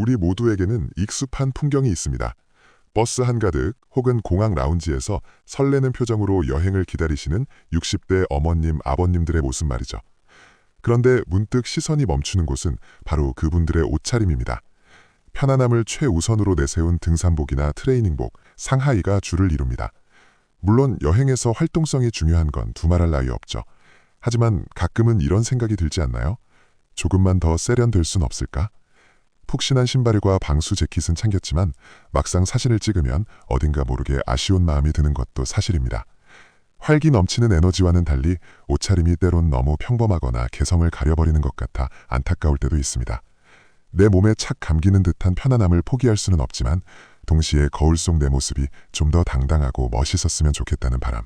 우리 모두에게는 익숙한 풍경이 있습니다. 버스 한가득 혹은 공항 라운지에서 설레는 표정으로 여행을 기다리시는 60대 어머님, 아버님들의 모습 말이죠. 그런데 문득 시선이 멈추는 곳은 바로 그분들의 옷차림입니다. 편안함을 최우선으로 내세운 등산복이나 트레이닝복, 상하이가 줄을 이룹니다. 물론 여행에서 활동성이 중요한 건 두말할 나위 없죠. 하지만 가끔은 이런 생각이 들지 않나요? 조금만 더 세련될 순 없을까? 푹신한 신발과 방수 재킷은 챙겼지만 막상 사진을 찍으면 어딘가 모르게 아쉬운 마음이 드는 것도 사실입니다. 활기 넘치는 에너지와는 달리 옷차림이 때론 너무 평범하거나 개성을 가려버리는 것 같아 안타까울 때도 있습니다. 내 몸에 착 감기는 듯한 편안함을 포기할 수는 없지만 동시에 거울 속 내 모습이 좀 더 당당하고 멋있었으면 좋겠다는 바람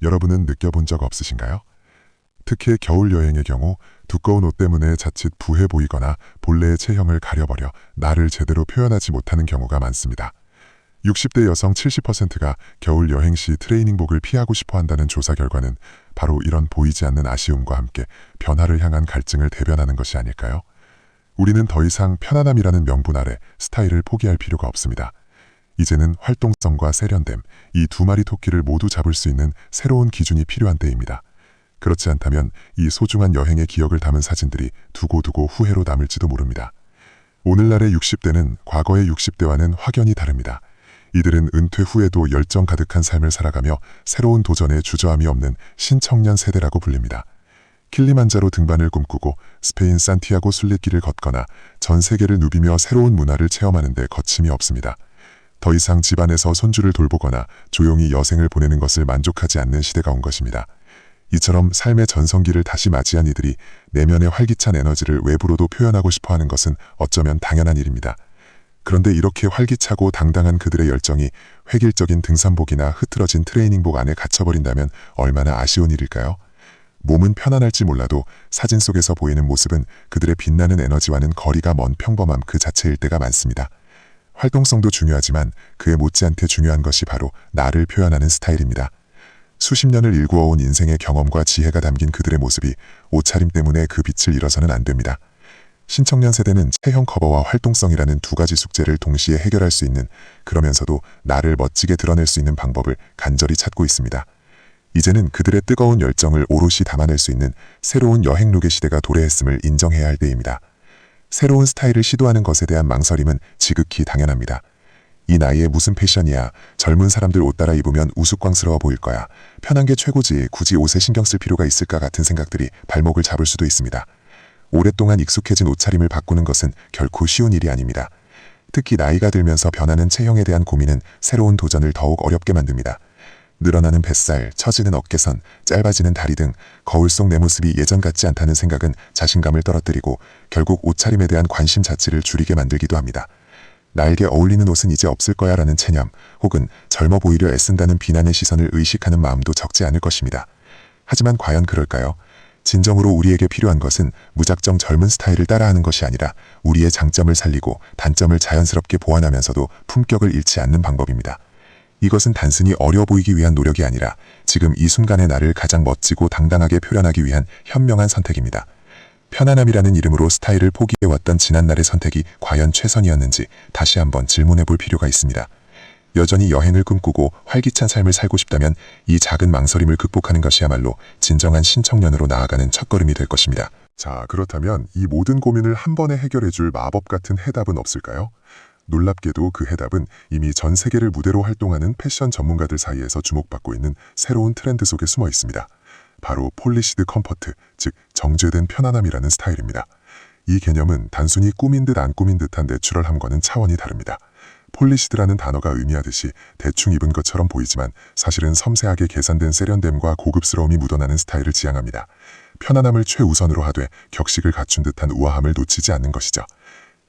여러분은 느껴본 적 없으신가요? 특히 겨울 여행의 경우 두꺼운 옷 때문에 자칫 부해 보이거나 본래의 체형을 가려버려 나를 제대로 표현하지 못하는 경우가 많습니다. 60대 여성 70%가 겨울 여행 시 트레이닝복을 피하고 싶어 한다는 조사 결과는 바로 이런 보이지 않는 아쉬움과 함께 변화를 향한 갈증을 대변하는 것이 아닐까요? 우리는 더 이상 편안함이라는 명분 아래 스타일을 포기할 필요가 없습니다. 이제는 활동성과 세련됨, 이 두 마리 토끼를 모두 잡을 수 있는 새로운 기준이 필요한 때입니다. 그렇지 않다면 이 소중한 여행의 기억을 담은 사진들이 두고두고 후회로 남을지도 모릅니다. 오늘날의 60대는 과거의 60대와는 확연히 다릅니다. 이들은 은퇴 후에도 열정 가득한 삶을 살아가며 새로운 도전에 주저함이 없는 신청년 세대라고 불립니다. 킬리만자로 등반을 꿈꾸고 스페인 산티아고 순례길을 걷거나 전 세계를 누비며 새로운 문화를 체험하는 데 거침이 없습니다. 더 이상 집안에서 손주를 돌보거나 조용히 여생을 보내는 것을 만족하지 않는 시대가 온 것입니다. 이처럼 삶의 전성기를 다시 맞이한 이들이 내면의 활기찬 에너지를 외부로도 표현하고 싶어 하는 것은 어쩌면 당연한 일입니다. 그런데 이렇게 활기차고 당당한 그들의 열정이 획일적인 등산복이나 흐트러진 트레이닝복 안에 갇혀버린다면 얼마나 아쉬운 일일까요? 몸은 편안할지 몰라도 사진 속에서 보이는 모습은 그들의 빛나는 에너지와는 거리가 먼 평범함 그 자체일 때가 많습니다. 활동성도 중요하지만 그에 못지않게 중요한 것이 바로 나를 표현하는 스타일입니다. 수십 년을 일구어온 인생의 경험과 지혜가 담긴 그들의 모습이 옷차림 때문에 그 빛을 잃어서는 안 됩니다. 신청년 세대는 체형 커버와 활동성이라는 두 가지 숙제를 동시에 해결할 수 있는 그러면서도 나를 멋지게 드러낼 수 있는 방법을 간절히 찾고 있습니다. 이제는 그들의 뜨거운 열정을 오롯이 담아낼 수 있는 새로운 여행룩의 시대가 도래했음을 인정해야 할 때입니다. 새로운 스타일을 시도하는 것에 대한 망설임은 지극히 당연합니다. 이 나이에 무슨 패션이야. 젊은 사람들 옷 따라 입으면 우스꽝스러워 보일 거야. 편한 게 최고지. 굳이 옷에 신경 쓸 필요가 있을까 같은 생각들이 발목을 잡을 수도 있습니다. 오랫동안 익숙해진 옷차림을 바꾸는 것은 결코 쉬운 일이 아닙니다. 특히 나이가 들면서 변하는 체형에 대한 고민은 새로운 도전을 더욱 어렵게 만듭니다. 늘어나는 뱃살, 처지는 어깨선, 짧아지는 다리 등 거울 속 내 모습이 예전 같지 않다는 생각은 자신감을 떨어뜨리고 결국 옷차림에 대한 관심 자체를 줄이게 만들기도 합니다. 나에게 어울리는 옷은 이제 없을 거야 라는 체념 혹은 젊어 보이려 애쓴다는 비난의 시선을 의식하는 마음도 적지 않을 것입니다. 하지만 과연 그럴까요? 진정으로 우리에게 필요한 것은 무작정 젊은 스타일을 따라하는 것이 아니라 우리의 장점을 살리고 단점을 자연스럽게 보완하면서도 품격을 잃지 않는 방법입니다. 이것은 단순히 어려 보이기 위한 노력이 아니라 지금 이 순간의 나를 가장 멋지고 당당하게 표현하기 위한 현명한 선택입니다. 편안함이라는 이름으로 스타일을 포기해왔던 지난날의 선택이 과연 최선이었는지 다시 한번 질문해 볼 필요가 있습니다. 여전히 여행을 꿈꾸고 활기찬 삶을 살고 싶다면 이 작은 망설임을 극복하는 것이야말로 진정한 신청년으로 나아가는 첫걸음이 될 것입니다. 자, 그렇다면 이 모든 고민을 한 번에 해결해 줄 마법 같은 해답은 없을까요? 놀랍게도 그 해답은 이미 전 세계를 무대로 활동하는 패션 전문가들 사이에서 주목받고 있는 새로운 트렌드 속에 숨어 있습니다. 바로 폴리시드 컴포트, 즉 정제된 편안함이라는 스타일입니다. 이 개념은 단순히 꾸민 듯 안 꾸민 듯한 내추럴함과는 차원이 다릅니다. 폴리시드라는 단어가 의미하듯이 대충 입은 것처럼 보이지만 사실은 섬세하게 계산된 세련됨과 고급스러움이 묻어나는 스타일을 지향합니다. 편안함을 최우선으로 하되 격식을 갖춘 듯한 우아함을 놓치지 않는 것이죠.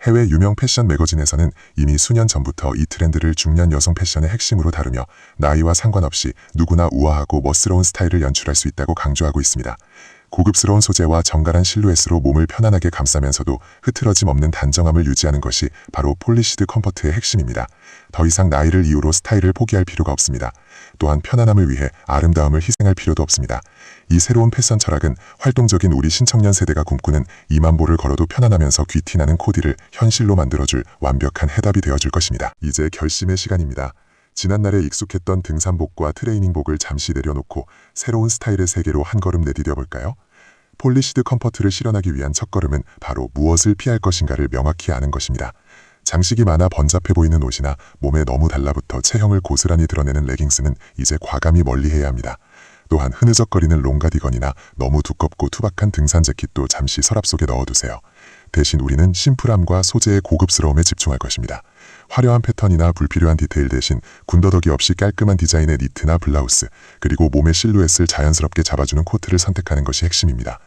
해외 유명 패션 매거진에서는 이미 수년 전부터 이 트렌드를 중년 여성 패션의 핵심으로 다루며 나이와 상관없이 누구나 우아하고 멋스러운 스타일을 연출할 수 있다고 강조하고 있습니다. 고급스러운 소재와 정갈한 실루엣으로 몸을 편안하게 감싸면서도 흐트러짐 없는 단정함을 유지하는 것이 바로 폴리시드 컴포트의 핵심입니다. 더 이상 나이를 이유로 스타일을 포기할 필요가 없습니다. 또한 편안함을 위해 아름다움을 희생할 필요도 없습니다. 이 새로운 패션 철학은 활동적인 우리 신청년 세대가 꿈꾸는 2만 보를 걸어도 편안하면서 귀티나는 코디를 현실로 만들어줄 완벽한 해답이 되어줄 것입니다. 이제 결심의 시간입니다. 지난날에 익숙했던 등산복과 트레이닝복을 잠시 내려놓고 새로운 스타일의 세계로 한 걸음 내디뎌 볼까요? 폴리시드 컴포트를 실현하기 위한 첫걸음은 바로 무엇을 피할 것인가를 명확히 아는 것입니다. 장식이 많아 번잡해 보이는 옷이나 몸에 너무 달라붙어 체형을 고스란히 드러내는 레깅스는 이제 과감히 멀리해야 합니다. 또한 흐느적거리는 롱가디건이나 너무 두껍고 투박한 등산 재킷도 잠시 서랍 속에 넣어두세요. 대신 우리는 심플함과 소재의 고급스러움에 집중할 것입니다. 화려한 패턴이나 불필요한 디테일 대신 군더더기 없이 깔끔한 디자인의 니트나 블라우스, 그리고 몸의 실루엣을 자연스럽게 잡아주는 코트를 선택하는 것이 핵심입니다.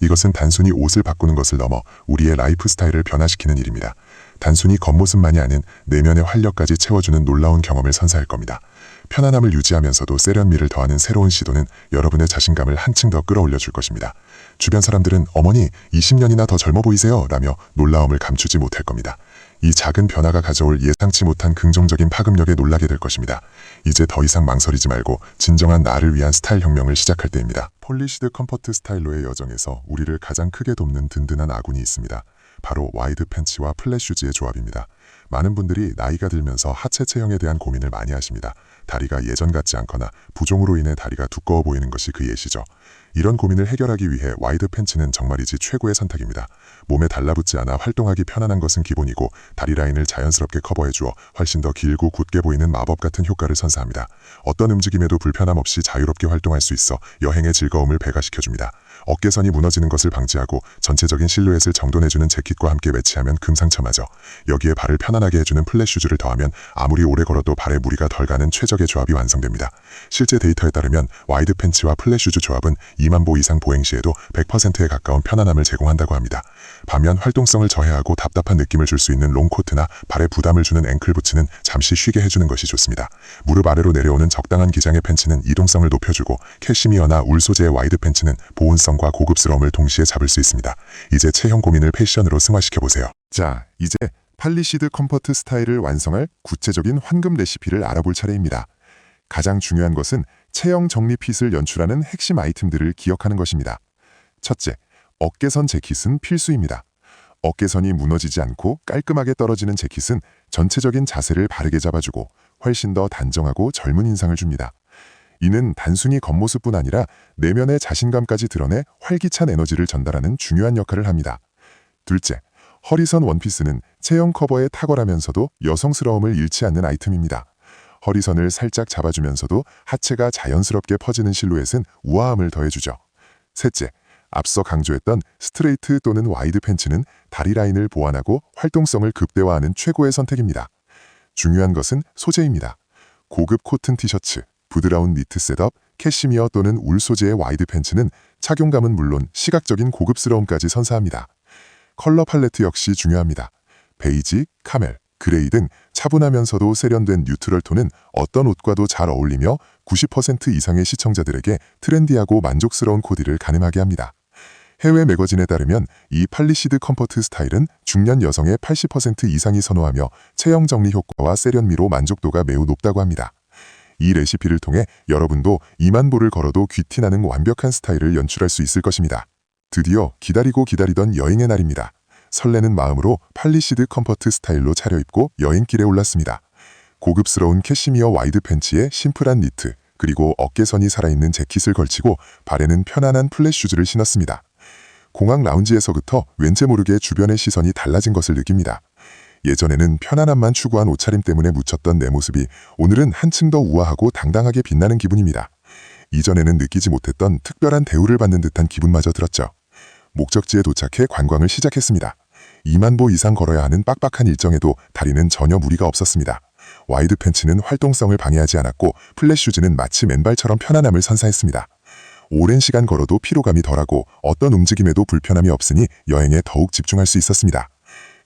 이것은 단순히 옷을 바꾸는 것을 넘어 우리의 라이프 스타일을 변화시키는 일입니다. 단순히 겉모습만이 아닌 내면의 활력까지 채워주는 놀라운 경험을 선사할 겁니다. 편안함을 유지하면서도 세련미를 더하는 새로운 시도는 여러분의 자신감을 한층 더 끌어올려 줄 것입니다. 주변 사람들은 어머니 20년이나 더 젊어 보이세요 라며 놀라움을 감추지 못할 겁니다. 이 작은 변화가 가져올 예상치 못한 긍정적인 파급력에 놀라게 될 것입니다. 이제 더 이상 망설이지 말고 진정한 나를 위한 스타일 혁명을 시작할 때입니다. 폴리시드 컴포트 스타일로의 여정에서 우리를 가장 크게 돕는 든든한 아군이 있습니다. 바로 와이드 팬츠와 플랫 슈즈의 조합입니다. 많은 분들이 나이가 들면서 하체 체형에 대한 고민을 많이 하십니다. 다리가 예전 같지 않거나 부종으로 인해 다리가 두꺼워 보이는 것이 그 예시죠. 이런 고민을 해결하기 위해 와이드 팬츠는 정말이지 최고의 선택입니다. 몸에 달라붙지 않아 활동하기 편안한 것은 기본이고 다리 라인을 자연스럽게 커버해 주어 훨씬 더 길고 굳게 보이는 마법 같은 효과를 선사합니다. 어떤 움직임에도 불편함 없이 자유롭게 활동할 수 있어 여행의 즐거움을 배가시켜 줍니다. 어깨선이 무너지는 것을 방지하고 전체적인 실루엣을 정돈해주는 재킷과 함께 매치하면 금상첨화죠. 여기에 발을 편안하게 해주는 플랫 슈즈를 더하면 아무리 오래 걸어도 발에 무리가 덜 가는 최적의 조합이 완성됩니다. 실제 데이터에 따르면 와이드 팬츠와 플랫 슈즈 조합은 2만 보 이상 보행 시에도 100%에 가까운 편안함을 제공한다고 합니다. 반면 활동성을 저해하고 답답한 느낌을 줄 수 있는 롱코트나 발에 부담을 주는 앵클 부츠는 잠시 쉬게 해주는 것이 좋습니다. 무릎 아래로 내려오는 적당한 기장의 팬츠는 이동성을 높여주고 캐시미어나 울 소재의 와이드 팬츠는 보온성 과 고급스러움을 동시에 잡을 수 있습니다. 이제 체형 고민을 패션으로 승화시켜 보세요. 자, 이제 팔리시드 컴포트 스타일을 완성할 구체적인 황금 레시피를 알아볼 차례입니다. 가장 중요한 것은 체형 정리 핏을 연출하는 핵심 아이템들을 기억하는 것입니다. 첫째, 어깨선 재킷은 필수입니다. 어깨선이 무너지지 않고 깔끔하게 떨어지는 재킷은 전체적인 자세를 바르게 잡아주고 훨씬 더 단정하고 젊은 인상을 줍니다. 이는 단순히 겉모습뿐 아니라 내면의 자신감까지 드러내 활기찬 에너지를 전달하는 중요한 역할을 합니다. 둘째, 허리선 원피스는 체형 커버에 탁월하면서도 여성스러움을 잃지 않는 아이템입니다. 허리선을 살짝 잡아주면서도 하체가 자연스럽게 퍼지는 실루엣은 우아함을 더해주죠. 셋째, 앞서 강조했던 스트레이트 또는 와이드 팬츠는 다리 라인을 보완하고 활동성을 극대화하는 최고의 선택입니다. 중요한 것은 소재입니다. 고급 코튼 티셔츠, 부드러운 니트 셋업, 캐시미어 또는 울 소재의 와이드 팬츠는 착용감은 물론 시각적인 고급스러움까지 선사합니다. 컬러 팔레트 역시 중요합니다. 베이지, 카멜, 그레이 등 차분하면서도 세련된 뉴트럴 톤은 어떤 옷과도 잘 어울리며 90% 이상의 시청자들에게 트렌디하고 만족스러운 코디를 가능하게 합니다. 해외 매거진에 따르면 이 팔리시드 컴포트 스타일은 중년 여성의 80% 이상이 선호하며 체형 정리 효과와 세련미로 만족도가 매우 높다고 합니다. 이 레시피를 통해 여러분도 2만 보를 걸어도 귀티나는 완벽한 스타일을 연출할 수 있을 것입니다. 드디어 기다리고 기다리던 여행의 날입니다. 설레는 마음으로 팔리시드 컴포트 스타일로 차려입고 여행길에 올랐습니다. 고급스러운 캐시미어 와이드 팬츠에 심플한 니트, 그리고 어깨선이 살아있는 재킷을 걸치고 발에는 편안한 플랫 슈즈를 신었습니다. 공항 라운지에서부터 왠지 모르게 주변의 시선이 달라진 것을 느낍니다. 예전에는 편안함만 추구한 옷차림 때문에 묻혔던 내 모습이 오늘은 한층 더 우아하고 당당하게 빛나는 기분입니다. 이전에는 느끼지 못했던 특별한 대우를 받는 듯한 기분마저 들었죠. 목적지에 도착해 관광을 시작했습니다. 2만 보 이상 걸어야 하는 빡빡한 일정에도 다리는 전혀 무리가 없었습니다. 와이드 팬츠는 활동성을 방해하지 않았고 플랫 슈즈는 마치 맨발처럼 편안함을 선사했습니다. 오랜 시간 걸어도 피로감이 덜하고 어떤 움직임에도 불편함이 없으니 여행에 더욱 집중할 수 있었습니다.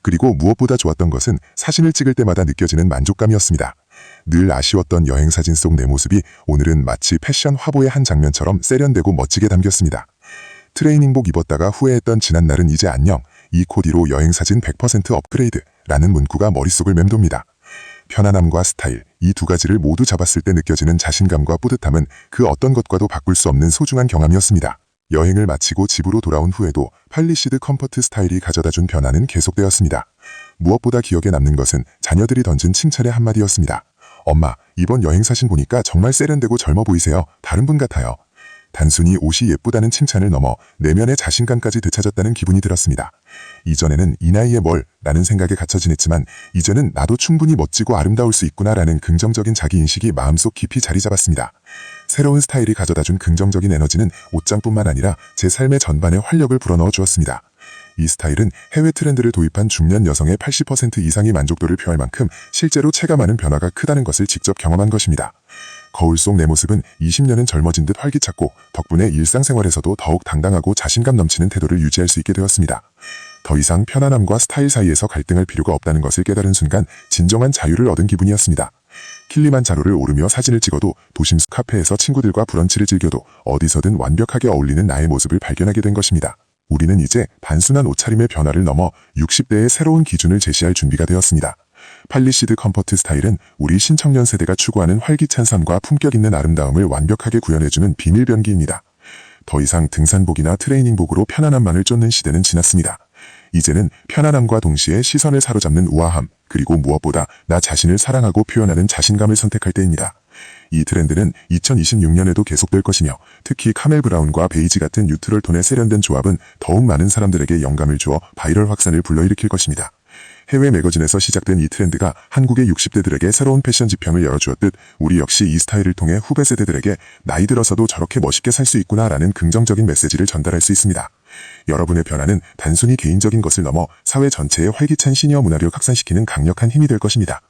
그리고 무엇보다 좋았던 것은 사진을 찍을 때마다 느껴지는 만족감이었습니다. 늘 아쉬웠던 여행 사진 속 내 모습이 오늘은 마치 패션 화보의 한 장면처럼 세련되고 멋지게 담겼습니다. 트레이닝복 입었다가 후회했던 지난날은 이제 안녕. 이 코디로 여행사진 100% 업그레이드. 라는 문구가 머릿속을 맴돕니다. 편안함과 스타일, 이 두 가지를 모두 잡았을 때 느껴지는 자신감과 뿌듯함은 그 어떤 것과도 바꿀 수 없는 소중한 경험이었습니다. 여행을 마치고 집으로 돌아온 후에도 팔리시드 컴포트 스타일이 가져다준 변화는 계속되었습니다. 무엇보다 기억에 남는 것은 자녀들이 던진 칭찬의 한마디였습니다. 엄마, 이번 여행 사진 보니까 정말 세련되고 젊어 보이세요. 다른 분 같아요. 단순히 옷이 예쁘다는 칭찬을 넘어 내면의 자신감까지 되찾았다는 기분이 들었습니다. 이전에는 이 나이에 뭘 라는 생각에 갇혀 지냈지만 이제는 나도 충분히 멋지고 아름다울 수 있구나라는 긍정적인 자기인식이 마음속 깊이 자리 잡았습니다. 새로운 스타일이 가져다 준 긍정적인 에너지는 옷장뿐만 아니라 제 삶의 전반에 활력을 불어넣어 주었습니다. 이 스타일은 해외 트렌드를 도입한 중년 여성의 80% 이상이 만족도를 표할 만큼 실제로 체감하는 변화가 크다는 것을 직접 경험한 것입니다. 거울 속 내 모습은 20년은 젊어진 듯 활기찼고 덕분에 일상생활에서도 더욱 당당하고 자신감 넘치는 태도를 유지할 수 있게 되었습니다. 더 이상 편안함과 스타일 사이에서 갈등할 필요가 없다는 것을 깨달은 순간 진정한 자유를 얻은 기분이었습니다. 킬리만자로를 오르며 사진을 찍어도 도심 속 카페에서 친구들과 브런치를 즐겨도 어디서든 완벽하게 어울리는 나의 모습을 발견하게 된 것입니다. 우리는 이제 단순한 옷차림의 변화를 넘어 60대의 새로운 기준을 제시할 준비가 되었습니다. 팔리시드 컴포트 스타일은 우리 신청년 세대가 추구하는 활기찬 삶과 품격 있는 아름다움을 완벽하게 구현해주는 비밀 변기입니다. 더 이상 등산복이나 트레이닝복으로 편안함만을 쫓는 시대는 지났습니다. 이제는 편안함과 동시에 시선을 사로잡는 우아함, 그리고 무엇보다 나 자신을 사랑하고 표현하는 자신감을 선택할 때입니다. 이 트렌드는 2026년에도 계속될 것이며 특히 카멜 브라운과 베이지 같은 뉴트럴 톤의 세련된 조합은 더욱 많은 사람들에게 영감을 주어 바이럴 확산을 불러일으킬 것입니다. 해외 매거진에서 시작된 이 트렌드가 한국의 60대들에게 새로운 패션 지평을 열어주었듯 우리 역시 이 스타일을 통해 후배 세대들에게 나이 들어서도 저렇게 멋있게 살 수 있구나 라는 긍정적인 메시지를 전달할 수 있습니다. 여러분의 변화는 단순히 개인적인 것을 넘어 사회 전체의 활기찬 시니어 문화를 확산시키는 강력한 힘이 될 것입니다.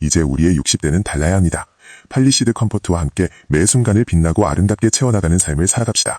이제 우리의 60대는 달라야 합니다. 팔리시드 컴포트와 함께 매 순간을 빛나고 아름답게 채워나가는 삶을 살아갑시다.